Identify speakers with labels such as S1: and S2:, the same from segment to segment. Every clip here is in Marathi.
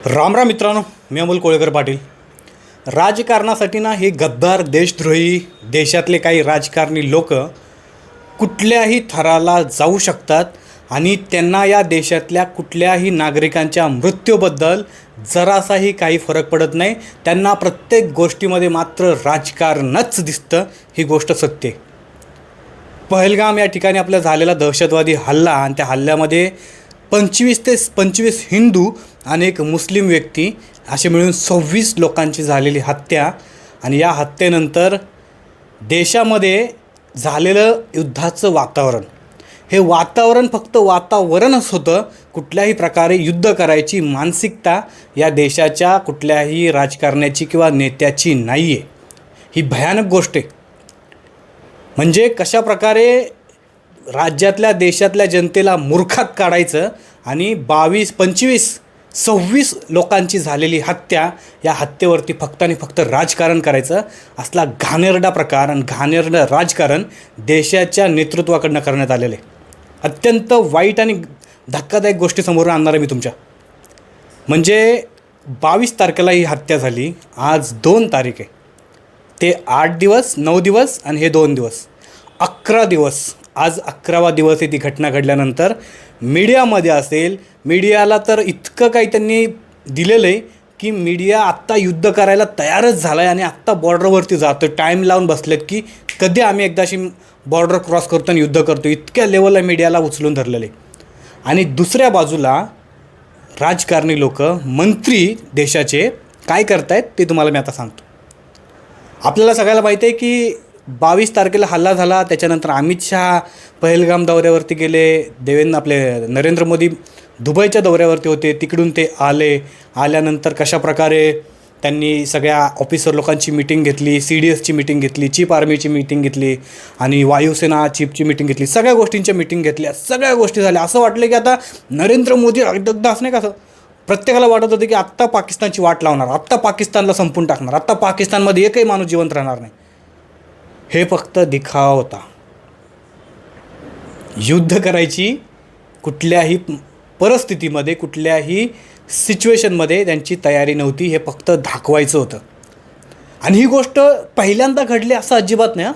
S1: रामराम मित्रांनो मी अमोल कोळेकर पाटील. राजकारणासाठी ना हे गद्दार देशद्रोही देशातले काही राजकारणी लोक कुठल्याही थराला जाऊ शकतात आणि त्यांना या देशातल्या कुठल्याही नागरिकांच्या मृत्यूबद्दल जरासाही काही फरक पडत नाही. त्यांना प्रत्येक गोष्टीमध्ये मात्र राजकारणच दिसतं ही गोष्ट सत्य पहलगाम या ठिकाणी आपला झालेला दहशतवादी हल्ला आणि त्या हल्ल्यामध्ये पंचवीस ते पंचवीस हिंदू आणि एक मुस्लिम व्यक्ती असे मिळून सव्वीस लोकांची झालेली हत्या. आणि या हत्येनंतर देशामध्ये झालेलं युद्धाचं वातावरण. हे वातावरण फक्त वातावरणच होतं. कुठल्याही प्रकारे युद्ध करायची मानसिकता या देशाच्या कुठल्याही राजकारण्याची किंवा नेत्याची नाही आहे ही भयानक गोष्ट आहे. म्हणजे कशा प्रकारे राज्यातल्या देशातल्या जनतेला मूर्खात काढायचं आणि बावीस पंचवीस सव्वीस लोकांची झालेली हत्या या हत्येवरती फक्त आणि फक्त राजकारण करायचं. असला घाणेरडा प्रकार आणि घाणेरडं राजकारण देशाच्या नेतृत्वाकडनं करण्यात आलेलं आहे. अत्यंत वाईट आणि धक्कादायक गोष्टी समोर आणणार आहे मी तुमच्या. म्हणजे बावीस तारखेला ही हत्या झाली. आज दोन तारीख आहे. ते आठ दिवस नऊ दिवस आणि हे दोन दिवस. अकरा दिवस. आज अकरावा दिवस आहे ती घटना घडल्यानंतर. मीडियामध्ये असेल मीडियाला तर इतकं काही त्यांनी दिलेलं आहे की मीडिया आत्ता युद्ध करायला तयारच झाला आहे आणि आत्ता बॉर्डरवरती जातो टाईम लावून बसलेत की कधी आम्ही एकदाशी बॉर्डर क्रॉस करतो आणि युद्ध करतो. इतक्या लेवलला मीडियाला उचलून धरलेलं आहे. आणि दुसऱ्या बाजूला राजकारणी लोक मंत्री देशाचे काय करतायत ते तुम्हाला मी आता सांगतो. आपल्याला सगळ्याला माहिती आहे की बावीस तारखेला हल्ला झाला. त्याच्यानंतर अमित शहा पहलगाम दौऱ्यावरती गेले. देवेंद्र आपले नरेंद्र मोदी दुबईच्या दौऱ्यावरती होते. तिकडून ते आले. आल्यानंतर कशा प्रकारे त्यांनी सगळ्या ऑफिसर लोकांची मिटिंग घेतली सी डी एसची मिटिंग घेतली चीफ आर्मीची मिटिंग घेतली आणि वायुसेना चीफची मिटिंग घेतली. सगळ्या गोष्टींच्या मिटिंग घेतल्या. सगळ्या गोष्टी झाल्या. असं वाटलं की आता नरेंद्र मोदी एकदा असं नाही का असं? प्रत्येकाला वाटत होतं की आत्ता पाकिस्तानची वाट लावणार. आत्ता पाकिस्तानला संपून टाकणार. आत्ता पाकिस्तानमध्ये एकही माणूस जिवंत राहणार नाही. हे फक्त दिखावा होता. युद्ध करायची कुठल्याही परिस्थितीमध्ये कुठल्याही सिच्युएशनमध्ये त्यांची तयारी नव्हती हे फक्त दाखवायचं होतं. आणि ही गोष्ट पहिल्यांदा घडली असं अजिबात नाही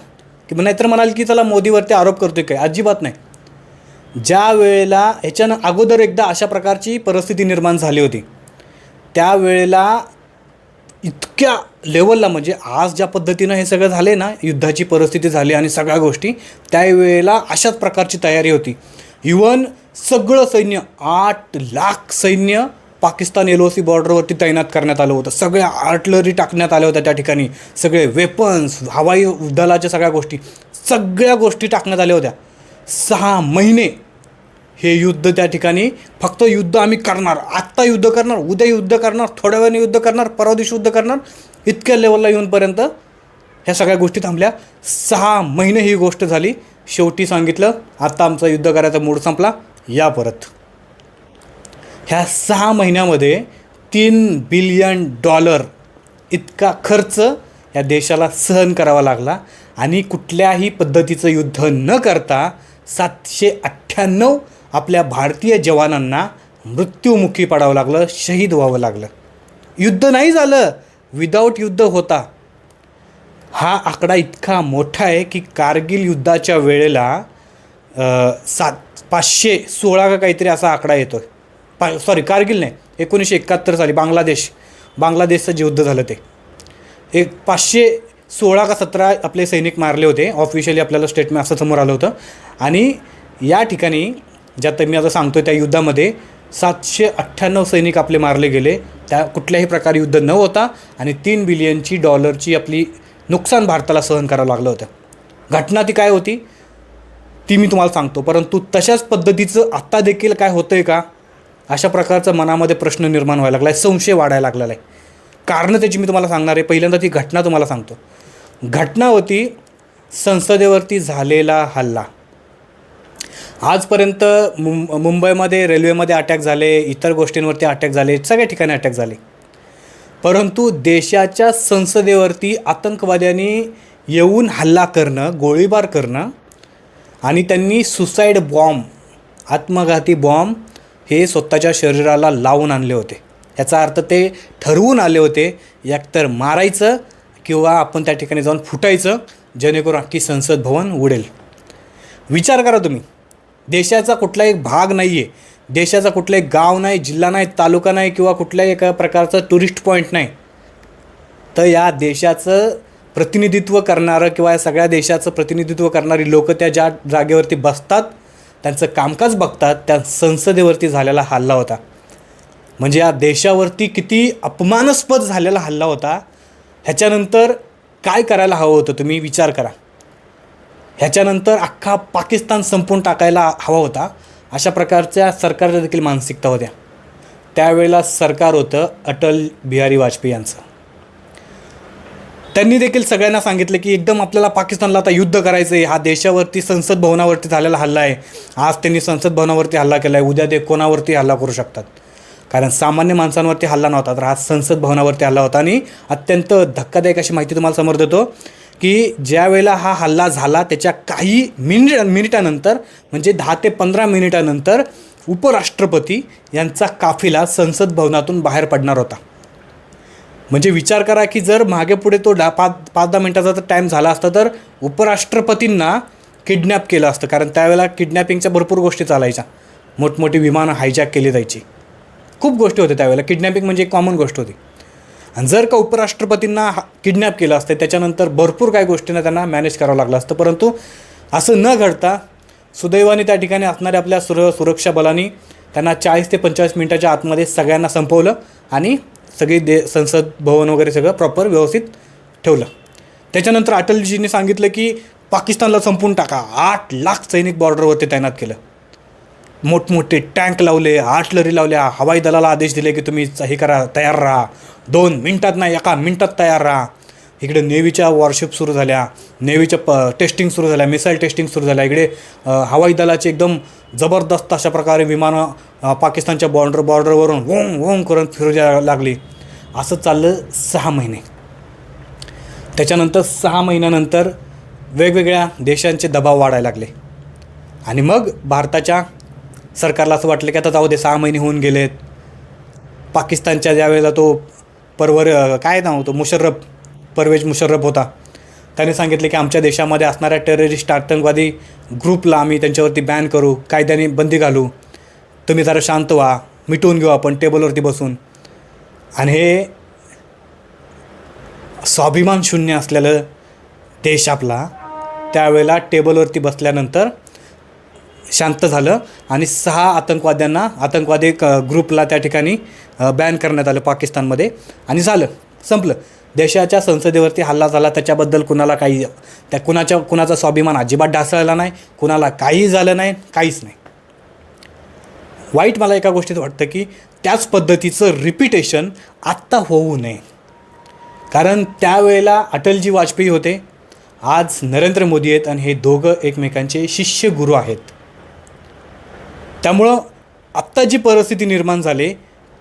S1: की नाहीतर म्हणाल की चला मोदीवरती आरोप करतोय काय? अजिबात नाही. ज्या वेळेला ह्याच्यानं अगोदर एकदा अशा प्रकारची परिस्थिती निर्माण झाली होती त्यावेळेला इतक्या लेवलला म्हणजे आज ज्या पद्धतीनं हे सगळं झाले ना युद्धाची परिस्थिती झाली आणि सगळ्या गोष्टी त्यावेळेला अशाच प्रकारची तयारी होती. इवन सगळं सैन्य आठ लाख सैन्य पाकिस्तान एल ओ सी बॉर्डरवरती तैनात करण्यात आलं होतं. सगळ्या आर्टलरी टाकण्यात आल्या होत्या त्या ठिकाणी. सगळे वेपन्स हवाई दलाच्या सगळ्या गोष्टी सगळ्या गोष्टी टाकण्यात आल्या होत्या. सहा महिने हे युद्ध त्या ठिकाणी फक्त युद्ध आम्ही करणार आत्ता युद्ध करणार उद्या युद्ध करणार थोड्या वेळाने युद्ध करणार परवा दिवशी युद्ध करणार इतक्या लेवलला येऊनपर्यंत ह्या सगळ्या गोष्टी थांबल्या. सहा महिने ही गोष्ट झाली. शेवटी सांगितलं आता आमचा युद्ध करायचा मूड संपला. या परत. ह्या सहा महिन्यामध्ये तीन बिलियन डॉलर इतका खर्च या देशाला सहन करावा लागला आणि कुठल्याही पद्धतीचं युद्ध न करता सातशे अठ्ठ्याण्णव आपल्या भारतीय जवानांना मृत्युमुखी पडावं लागलं शहीद व्हावं लागलं. युद्ध नाही झालं विदाऊट युद्ध होता. हा आकडा इतका मोठा आहे की कारगिल युद्धाच्या वेळेला सात पाचशे सोळा का काहीतरी असा आकडा येतो पा सॉरी कारगिल नाही एकोणीसशे एकाहत्तर साली बांगलादेश बांगलादेशचं जे युद्ध झालं ते. एक पाचशे सोळा का सतरा आपले सैनिक मारले होते ऑफिशियली आपल्याला स्टेटमेंट असं समोर आलं होतं. आणि या ठिकाणी ज्यात मी आता सांगतो त्या युद्धामध्ये सातशे अठ्ठ्याण्णव सैनिक आपले मारले गेले. त्या कुठल्याही प्रकारे युद्ध न होता आणि तीन बिलियनची डॉलरची आपली नुकसान भारताला सहन करावं लागलं होतं. घटना ती काय होती? ती मी तुम्हाला सांगतो. परंतु तशाच पद्धतीचं आत्ता देखील काय होतं आहे का? अशा प्रकारचा मनामध्ये प्रश्न निर्माण व्हायला लागला आहे संशय वाढायला लागलेला आहे. कारणं त्याची मी तुम्हाला सांगणार आहे. पहिल्यांदा ती घटना तुम्हाला सांगतो. घटना होती संसदेवरती झालेला हल्ला. आजपर्यंत मुं मुंबईमध्ये रेल्वेमध्ये अटॅक झाले इतर गोष्टींवरती अटॅक झाले सगळ्या ठिकाणी अटॅक झाले. परंतु देशाच्या संसदेवरती आतंकवाद्यांनी येऊन हल्ला करणं गोळीबार करणं आणि त्यांनी सुसाईड बॉम्ब आत्मघाती बॉम्ब हे स्वतःच्या शरीराला लावून आणले होते. याचा अर्थ ते ठरवून आले होते एकतर मारायचं किंवा आपण त्या ठिकाणी जाऊन फुटायचं जेणेकरून अख्खी संसद भवन उडेल विचार करा तुम्ही. देशाचा कुठलाही भाग नाही आहे देशाचा कुठलाही गाव नाही जिल्हा नाही तालुका नाही किंवा कुठल्याही एका प्रकारचं टुरिस्ट पॉईंट नाही. तर या देशाचं प्रतिनिधित्व करणारं किंवा या सगळ्या देशाचं प्रतिनिधित्व करणारी लोक त्या ज्या जागेवरती बसतात त्यांचं कामकाज बघतात त्या संसदेवरती झालेला हल्ला होता. म्हणजे या देशावरती किती अपमानास्पद झालेला हल्ला होता ह्याच्यानंतर काय करायला हवं होतं तुम्ही विचार करा. ह्याच्यानंतर अख्खा पाकिस्तान संपून टाकायला हवा होता. अशा प्रकारच्या सरकारच्या देखील मानसिकता होत्या. त्यावेळेला सरकार होतं अटल बिहारी वाजपेयी यांचं. त्यांनी देखील सगळ्यांना सांगितलं की एकदम आपल्याला पाकिस्तानला आता युद्ध करायचं आहे हा देशावरती संसद भवनावरती झालेला हल्ला आहे. आज त्यांनी संसद भवनावरती हल्ला केला आहे उद्या ते कोणावरती हल्ला करू शकतात? कारण सामान्य माणसांवरती हल्ला नव्हता. तर हा संसद भवनावरती हल्ला होता आणि अत्यंत धक्कादायक अशी माहिती तुम्हाला समोर देतो. की ज्या वेळेला हा हल्ला झाला त्याच्या काही मिनिट मिनिटानंतर म्हणजे दहा ते पंधरा मिनिटानंतर उपराष्ट्रपती यांचा काफिला संसद भवनातून बाहेर पडणार होता. म्हणजे विचार करा की जर मागे पुढे तो डा पाच पाच दहा मिनटाचा जर टाईम झाला असता तर उपराष्ट्रपतींना किडनॅप केलं असतं. कारण त्यावेळेला किडनॅपिंगच्या भरपूर गोष्टी चालायच्या. मोठमोठी विमानं हायजॅक केली जायची. खूप गोष्टी होत्या त्यावेळेला. किडनॅपिंग म्हणजे एक कॉमन गोष्ट होती. आणि जर का उपराष्ट्रपतींना किडनॅप केलं असतं त्याच्यानंतर भरपूर काही गोष्टींना त्यांना मॅनेज करावं लागलं असतं. परंतु असं न घडता सुदैवाने त्या ठिकाणी असणाऱ्या आपल्या सुर सुरक्षा बलांनी त्यांना चाळीस ते पंचेचाळीस मिनटाच्या आतमध्ये सगळ्यांना संपवलं आणि सगळी दे संसद भवन वगैरे सगळं प्रॉपर व्यवस्थित ठेवलं. त्याच्यानंतर अटलजींनी सांगितलं की पाकिस्तानला संपून टाका. आठ लाख सैनिक बॉर्डरवरती तैनात केलं. मोठमोठे टँक लावले आर्टलरी लावल्या हवाई दलाला आदेश दिले की तुम्ही हे करा तयार राहा. दोन मिनटात नाही एका मिनटात तयार राहा. इकडे नेव्हीच्या वॉरशिप सुरू झाल्या. नेव्हीच्या प टेस्टिंग सुरू झाल्या मिसाईल टेस्टिंग सुरू झाल्या. इकडे हवाई दलाचे एकदम जबरदस्त अशा प्रकारे विमानं पाकिस्तानच्या बॉर्डर बॉर्डरवरून वोंग वोंग करून फिरू लागली. असं चाललं सहा महिने. त्याच्यानंतर सहा महिन्यानंतर वेगवेगळ्या देशांचे दबाव वाढायला लागले. आणि मग भारताच्या सरकारला असं वाटलं की आता जाऊ दे सहा महिने होऊन गेलेत. पाकिस्तानच्या ज्यावेळेला तो परवर काय नाव होतो मुशर्रफ परवेज मुशर्रफ होता त्याने सांगितले की आमच्या देशामध्ये असणाऱ्या टेररिस्ट आतंकवादी ग्रुपला आम्ही त्यांच्यावरती बॅन करू कायद्याने बंदी घालू. तुम्ही जरा शांत व्हा मिटवून घेऊ आपण टेबलवरती बसून. आणि हे स्वाभिमान शून्य असलेलं देश आपला त्यावेळेला टेबलवरती बसल्यानंतर शांत झालं आणि सहा आतंकवाद्यांना आतंकवादी क ग्रुपला त्या ठिकाणी बॅन करण्यात आलं पाकिस्तानमध्ये. आणि झालं संपलं. देशाच्या संसदेवरती हल्ला झाला त्याच्याबद्दल कुणाला काही त्या कुणाच्या कुणाचा स्वाभिमान अजिबात ढासळला नाही कुणाला काही झालं नाही काहीच नाही. वाईट मला एका गोष्टीत वाटतं की त्याच पद्धतीचं रिपिटेशन आत्ता होऊ नये. कारण त्यावेळेला अटलजी वाजपेयी होते आज नरेंद्र मोदी आहेत आणि हे दोघं एकमेकांचे शिष्य गुरु आहेत. त्यामुळं आत्ता जी परिस्थिती निर्माण झाली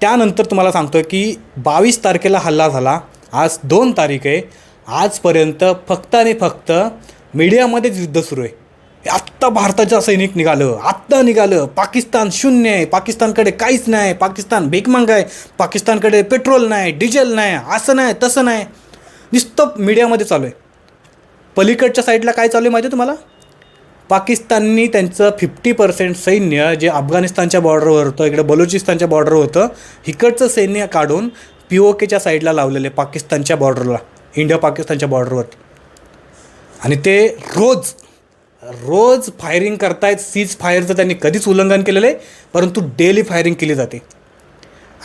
S1: त्यानंतर तुम्हाला सांगतो की बावीस तारखेला हल्ला झाला. आज दोन तारीख आहे. आजपर्यंत फक्त आणि फक्त मीडियामध्येच युद्ध सुरू आहे. आत्ता भारताच्या सैनिक निघालं. आत्ता निघालं. पाकिस्तान शून्य आहे. पाकिस्तानकडे काहीच नाही. पाकिस्तान बेकमांग आहे पाकिस्तानकडे पेट्रोल नाही डिझेल नाही असं नाही तसं नाही. नुसतं मीडियामध्ये चालू आहे. पलीकडच्या साईडला काय चालू आहे माहिती आहे तुम्हाला? पाकिस्ताननी त्यांचं फिफ्टी पर्सेंट सैन्य जे अफगाणिस्तानच्या बॉर्डरवर होतं इकडे बलुचिस्तानच्या बॉर्डरवर होतं इकडचं सैन्य काढून पी ओ केच्या साईडला लावलेले पाकिस्तानच्या बॉर्डरला इंडिया पाकिस्तानच्या बॉर्डरवरती आणि ते रोज रोज फायरिंग करतायत सीज फायरचं त्यांनी कधीच उल्लंघन केलेलं आहे परंतु डेली फायरिंग केली जाते.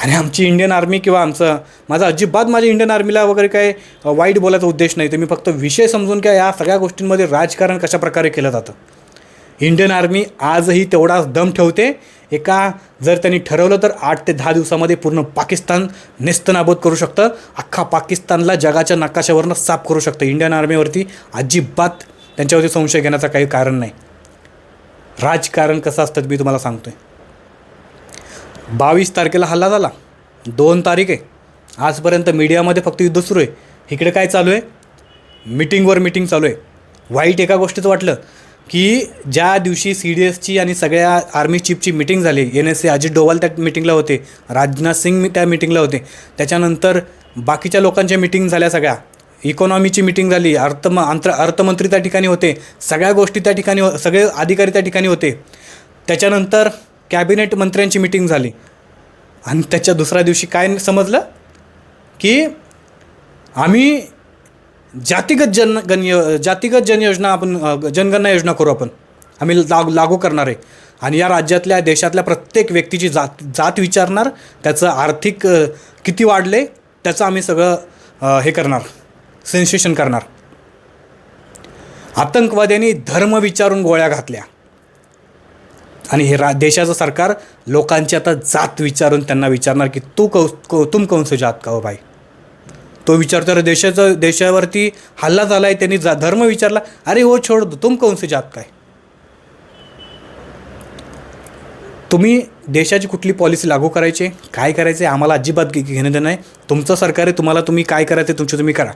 S1: आणि आमची इंडियन आर्मी किंवा आमचं माझा अजिबात माझ्या इंडियन आर्मीला वगैरे काय वाईट बोलायचा उद्देश नाही. तर मी फक्त विषय समजून घ्या या सगळ्या गोष्टींमध्ये राजकारण कशा प्रकारे केलं जातं. इंडियन आर्मी आजही तेवढाच दम ठेवते. एका जर त्यांनी ठरवलं तर आठ ते दहा दिवसामध्ये पूर्ण पाकिस्तान नेस्तनाबूत करू शकतं. अख्खा पाकिस्तानला जगाच्या नकाशावरनं साफ करू शकतं. इंडियन आर्मीवरती अजिबात त्यांच्यावरती संशय घेण्याचं काही कारण नाही. राजकारण कसं असतं मी तुम्हाला सांगतोय. बावीस तारखेला हल्ला झाला. दोन तारीख आहे. आजपर्यंत मीडियामध्ये फक्त युद्ध सुरू आहे. इकडे काय चालू आहे? मिटिंगवर मिटिंग चालू आहे. वाईट एका गोष्टीचं वाटलं की ज्या दिवशी सी डी एसची आणि सगळ्या आर्मी चीफची मिटिंग झाली N S C Ajit Doval त्या मिटिंगला होते राजनाथ सिंग त्या मिटिंगला होते. त्याच्यानंतर बाकीच्या लोकांच्या मिटिंग झाल्या सगळ्या. इकॉनॉमीची मिटिंग झाली अर्थ अंतर अर्थमंत्री त्या ठिकाणी होते सगळ्या गोष्टी त्या ठिकाणी हो सगळे अधिकारी त्या ठिकाणी होते. त्याच्यानंतर कॅबिनेट मंत्र्यांची मिटिंग झाली. आणि त्याच्या दुसऱ्या दिवशी काय समजलं? की आम्ही जातिगत जन गण जातिगत जनयोजना आपण जनगणना योजना करू आपण. आम्ही लाग लागू करणार आहे. आणि या राज्यातल्या देशातल्या प्रत्येक व्यक्तीची जात जात विचारणार त्याचं आर्थिक किती वाढले त्याचं आम्ही सगळं हे करणार सेन्सेशन करणार. आतंकवाद्यांनी धर्म विचारून गोळ्या घातल्या. आणि हे रा देशाचं सरकार लोकांची आता जात विचारून त्यांना विचारणार की तू कौ कौ तुम कौन से जात का हो भाई? तो विचार तर देशाचं देशावरती हल्ला झाला आहे त्यांनी जा धर्म विचारला अरे हो छोड दो तुम कौन से जात काय तुम्ही देशाची कुठली पॉलिसी लागू करायची? काय करायचे आम्हाला अजिबात घे- घेणं देणं आहे तुमचं सरकार आहे तुम्हाला तुम्ही काय करायचं तुमचे तुम्ही करा.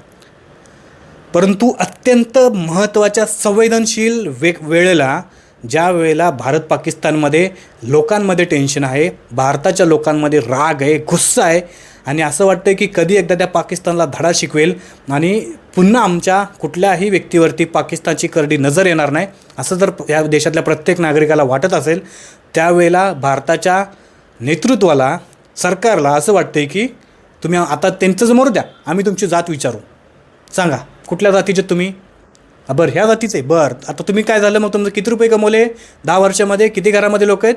S1: परंतु अत्यंत महत्त्वाच्या संवेदनशील वे वेळेला ज्या वेळेला भारत पाकिस्तानमध्ये लोकांमध्ये टेन्शन आहे भारताच्या लोकांमध्ये राग आहे गुस्सा आहे आणि असं वाटतं की कधी एकदा त्या पाकिस्तानला धडा शिकवेल आणि पुन्हा आमच्या कुठल्याही व्यक्तीवरती पाकिस्तानची करडी नजर येणार नाही असं जर या देशातल्या प्रत्येक नागरिकाला वाटत असेल त्यावेळेला भारताच्या नेतृत्वाला सरकारला असं वाटतं की तुम्ही आता त्यांचं समोर द्या आम्ही तुमची जात विचारू. सांगा कुठल्या जातीचे तुम्ही? बरं ह्या जातीचे. बरं आता तुम्ही काय झालं? मग तुमचं किती रुपये कमवले? दहा वर्षामध्ये? किती घरामध्ये लोक आहेत?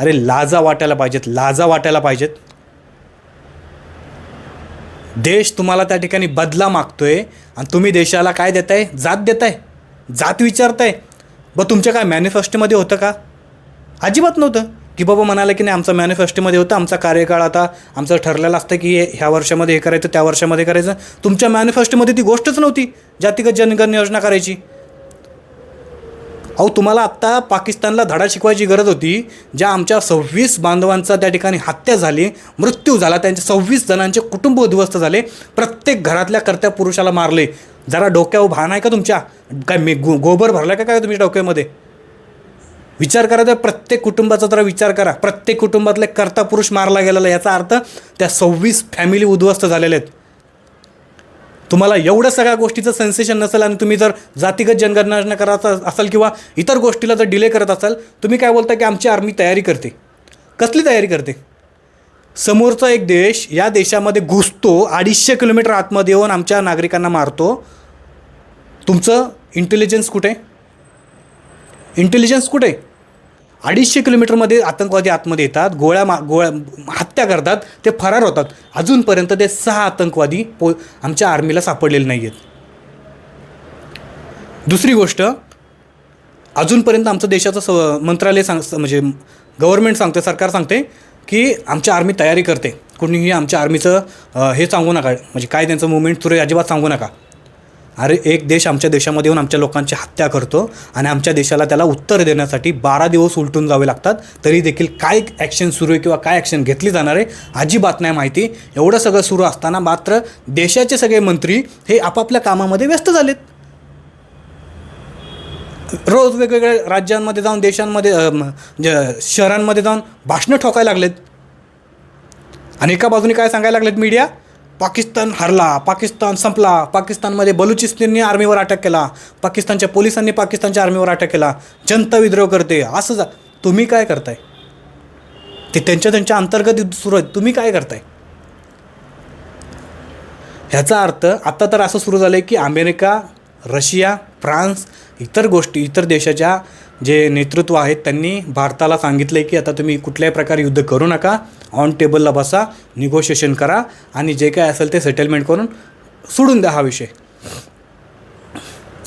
S1: अरे लाजा वाटायला पाहिजेत लाजा वाटायला पाहिजेत. देश तुम्हाला त्या ठिकाणी बदला मागतोय आणि तुम्ही देशाला काय देताय? जात देताय. जात विचारताय. ब तुमच्या काय मॅनिफेस्टोमध्ये होतं का? अजिबात नव्हतं. की बाबा म्हणाले की नाही आमचा मॅनिफेस्टोमध्ये होतं आमचा कार्यकाळ आता आमचं ठरलेलं असतं की हे ह्या वर्षामध्ये हे करायचं त्या वर्षामध्ये करायचं. तुमच्या मॅनिफेस्टोमध्ये ती गोष्टच नव्हती जातिगत जनगण योजना करायची. अहो तुम्हाला आत्ता पाकिस्तानला धडा शिकवायची गरज होती ज्या आमच्या सव्वीस बांधवांचा त्या ठिकाणी हत्या झाली मृत्यू झाला त्यांचे सव्वीस जणांचे कुटुंब उद्ध्वस्त झाले प्रत्येक घरातल्या कर्त्या पुरुषाला मारले. जरा डोक्यावर भान आहे का तुमच्या? काय मे गो गोबर भरला का काय तुमच्या डोक्यामध्ये? विचार करा तर प्रत्येक कुटुंबाचा जरा विचार करा. प्रत्येक कुटुंबातले कर्ता पुरुष मारला गेलेला याचा अर्थ त्या सव्वीस फॅमिली उद्ध्वस्त झालेल्या आहेत. तुम्हाला एवढं सगळ्या गोष्टीचं सेन्सेशन नसेल आणि तुम्ही जर जातीगत जनगणना करायचं असाल किंवा इतर गोष्टीला जर डिले करत असाल तुम्ही काय बोलता की आमची आर्मी तयारी करते. कसली तयारी करते? समोरचा एक देश या देशामध्ये घुसतो अडीचशे किलोमीटर आतमध्ये येऊन आमच्या नागरिकांना मारतो. तुमचं इंटेलिजन्स कुठे? इंटेलिजन्स कुठे? अडीचशे किलोमीटरमध्ये आतंकवादी आतमध्ये येतात गोळ्या मा गोळ्या हत्या करतात ते फरार होतात. अजूनपर्यंत ते सहा आतंकवादी पो आमच्या आर्मीला सापडलेले नाही आहेत दुसरी गोष्ट अजूनपर्यंत आमचं देशाचं स मंत्रालय सांग म्हणजे गव्हर्नमेंट सांगते सरकार सांगते की आमच्या आर्मी तयारी करते. कोणीही आमच्या आर्मीचं हे सांगू नका. म्हणजे काय त्यांचं मुवमेंट सुरू अजिबात सांगू नका. अरे एक देश आमच्या देशामध्ये येऊन आमच्या लोकांची हत्या करतो आणि आमच्या देशाला त्याला उत्तर देण्यासाठी बारा दिवस उलटून जावे लागतात तरी देखील काय ॲक्शन सुरू आहे किंवा काय ॲक्शन घेतली जाणार आहे अजिबात नाही माहिती. एवढं सगळं सुरू असताना मात्र देशाचे सगळे मंत्री हे आपापल्या कामामध्ये व्यस्त झालेत. रोज वेगवेगळ्या राज्यांमध्ये जाऊन देशांमध्ये शहरांमध्ये जाऊन भाषणं ठोकायला लागलेत. आणि एका बाजूने काय सांगायला लागलेत मीडिया पाकिस्तान हरला पाकिस्तान संपला पाकिस्तानमध्ये बलुचिस्तानने आर्मीवर अटॅक केला पाकिस्तानच्या पोलिसांनी पाकिस्तानच्या आर्मीवर अटॅक केला जनता विद्रोह करते. असं जा तुम्ही काय करताय? ते त्यांच्या त्यांच्या अंतर्गत युद्ध सुरू आहेत. तुम्ही काय करताय? ह्याचा अर्थ आत्ता तर असं सुरू झालं आहे की अमेरिका रशिया फ्रान्स इतर गोष्टी इतर देशाच्या जे नेतृत्व आहेत त्यांनी भारताला सांगितलं आहे की आता तुम्ही कुठल्याही प्रकारे युद्ध करू नका ऑन टेबलला बसा निगोशिएशन करा आणि जे काय असेल ते सेटलमेंट करून सोडून द्या हा विषय.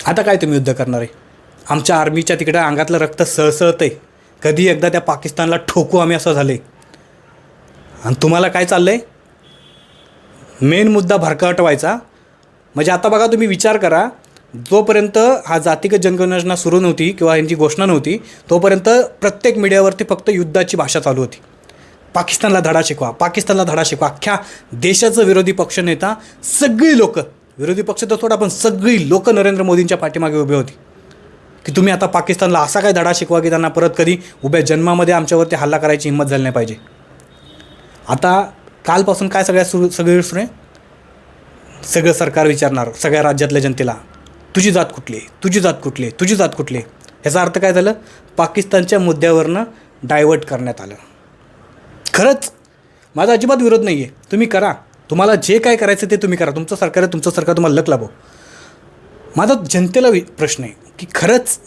S1: आता काय तुम्ही युद्ध करणार आहे? आमच्या आर्मीच्या तिकडे अंगातलं रक्त सळसळतं आहे कधी एकदा त्या पाकिस्तानला ठोकू आम्ही असं झालं आणि तुम्हाला काय चाललं आहे मेन मुद्दा भरकटवायचा. म्हणजे आता बघा तुम्ही विचार करा जोपर्यंत हा जातिगत जनगणना सुरू नव्हती किंवा यांची घोषणा नव्हती तोपर्यंत प्रत्येक मीडियावरती फक्त युद्धाची भाषा चालू होती. पाकिस्तानला धडा शिकवा पाकिस्तानला धडा शिकवा. अख्ख्या देशाचं विरोधी पक्षनेता सगळी लोक विरोधी पक्ष तर थोडा पण सगळी लोक नरेंद्र मोदींच्या पाठीमागे उभी होती. की तुम्ही आता पाकिस्तानला असा काय धडा शिकवा की त्यांना परत कधी उभ्या जन्मामध्ये आमच्यावरती हल्ला करायची हिंमत झाली नाही पाहिजे? आता कालपासून काय सगळ्या सुरू सगळी सुरू आहे? सगळं सरकार विचारणार सगळ्या राज्यातल्या जनतेला. तुझी जात कुठली आहे? तुझी जात कुठली आहे? तुझी जात कुठली आहे? ह्याचा अर्थ काय झालं? पाकिस्तानच्या मुद्द्यावरनं डायवर्ट करण्यात आलं. खरंच? माझा अजिबात विरोध नाही आहे तुम्ही करा. तुम्हाला जे काय करायचं ते तुम्ही करा. तुमचं सरकार आहे तुमचं सरकार तुम्हाला लक लाभो. माझा जनतेला प्रश्न आहे की खरंच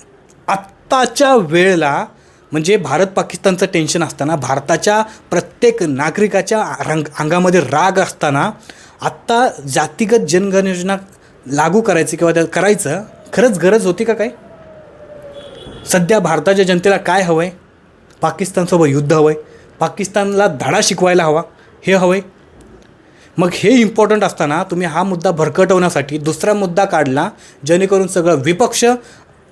S1: आत्ताच्या वेळेला म्हणजे भारत पाकिस्तानचं टेन्शन असताना भारताच्या प्रत्येक नागरिकाच्या रंग अंगामध्ये राग असताना आत्ता जातीगत जनगणयोजना लागू करायचं किंवा त्या करायचं खरंच गरज होती का काय? सध्या भारताच्या जनतेला काय हवं आहे पाकिस्तानसोबत युद्ध हवं आहे पाकिस्तानला धडा शिकवायला हवा. हे हवं आहे मग हे इम्पॉर्टंट असताना तुम्ही हा मुद्दा भरकटवण्यासाठी दुसरा मुद्दा काढला जेणेकरून सगळं विपक्ष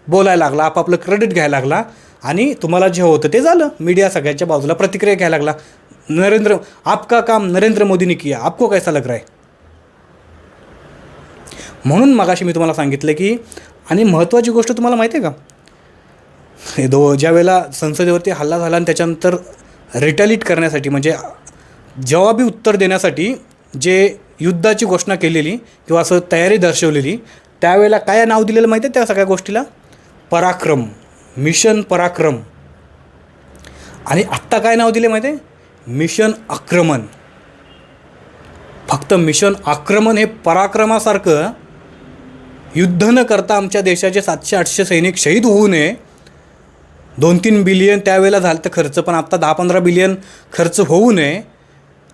S1: बोलायला लागला आपापलं क्रेडिट घ्यायला लागला आणि तुम्हाला जे होतं ते झालं. मीडिया सगळ्याच्या बाजूला प्रतिक्रिया घ्यायला लागला. नरेंद्र आपका काम नरेंद्र मोदीने किया. आपको कैसा लग रहा है? म्हणून मगाशी मी तुम्हाला सांगितलं की आणि महत्त्वाची गोष्ट तुम्हाला माहिती आहे का? हे दो ज्या वेळेला संसदेवरती हल्ला झाला आणि त्याच्यानंतर रिटॅलिट करण्यासाठी म्हणजे जवाबी उत्तर देण्यासाठी जे युद्धाची घोषणा केलेली किंवा असं तयारी दर्शवलेली त्यावेळेला काय नाव दिलेलं माहिती आहे त्या सगळ्या गोष्टीला? पराक्रम. मिशन पराक्रम. आणि आत्ता काय नाव दिले माहिती आहे? मिशन आक्रमण. फक्त मिशन आक्रमण हे पराक्रमासारखं युद्ध न करता आमच्या देशाचे सातशे आठशे सैनिक शहीद होऊ नये. दोन तीन बिलियन त्यावेळेला झालं तर खर्च पण आत्ता दहा पंधरा बिलियन खर्च होऊ नये.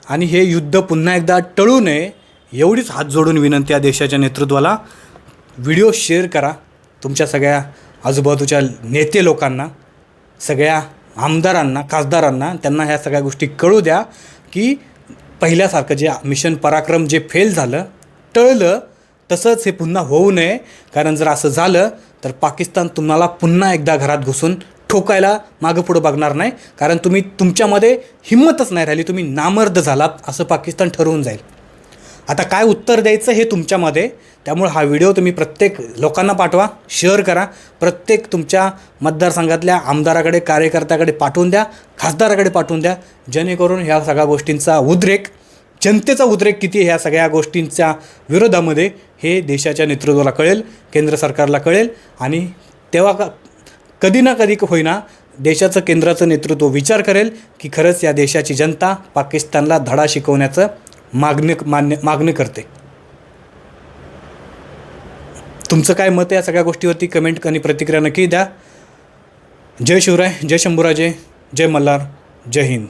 S1: आणि हे युद्ध पुन्हा एकदा टळू नये एवढीच हात जोडून विनंती या देशाच्या नेतृत्वाला. व्हिडिओ शेअर करा तुमच्या सगळ्या आजूबाजूच्या नेते लोकांना सगळ्या आमदारांना खासदारांना त्यांना ह्या सगळ्या गोष्टी कळू द्या की पहिल्यासारखं जे मिशन पराक्रम जे फेल झालं टळलं तसंच हे पुन्हा होऊ नये. कारण जर असं झालं तर पाकिस्तान तुम्हाला पुन्हा एकदा घरात घुसून ठोकायला मागं पुढं बघणार नाही. कारण तुम्ही तुमच्यामध्ये हिंमतच नाही राहिली. तुम्ही नामर्द झालात असं पाकिस्तान ठरवून जाईल. आता काय उत्तर द्यायचं हे तुमच्यामध्ये? त्यामुळे हा व्हिडिओ तुम्ही प्रत्येक लोकांना पाठवा शेअर करा. प्रत्येक तुमच्या मतदारसंघातल्या आमदाराकडे कार्यकर्त्याकडे पाठवून द्या खासदाराकडे पाठवून द्या. जेणेकरून ह्या सगळ्या गोष्टींचा उद्रेक जनतेचा उद्रेक किती ह्या सगळ्या गोष्टींच्या विरोधामध्ये हे देशाच्या नेतृत्वाला कळेल केंद्र सरकारला कळेल आणि तेव्हा का कधी ना कधी होईना देशाचं केंद्राचं नेतृत्व विचार करेल की खरंच या देशाची जनता पाकिस्तानला धडा शिकवण्याचं मागणी मान्य मागणी करते. तुमचं काय मत आहे या सगळ्या गोष्टीवरती? कमेंट आणि प्रतिक्रिया नक्की द्या. जय शिवराय जय शंभूराजे जय मल्हार जय हिंद.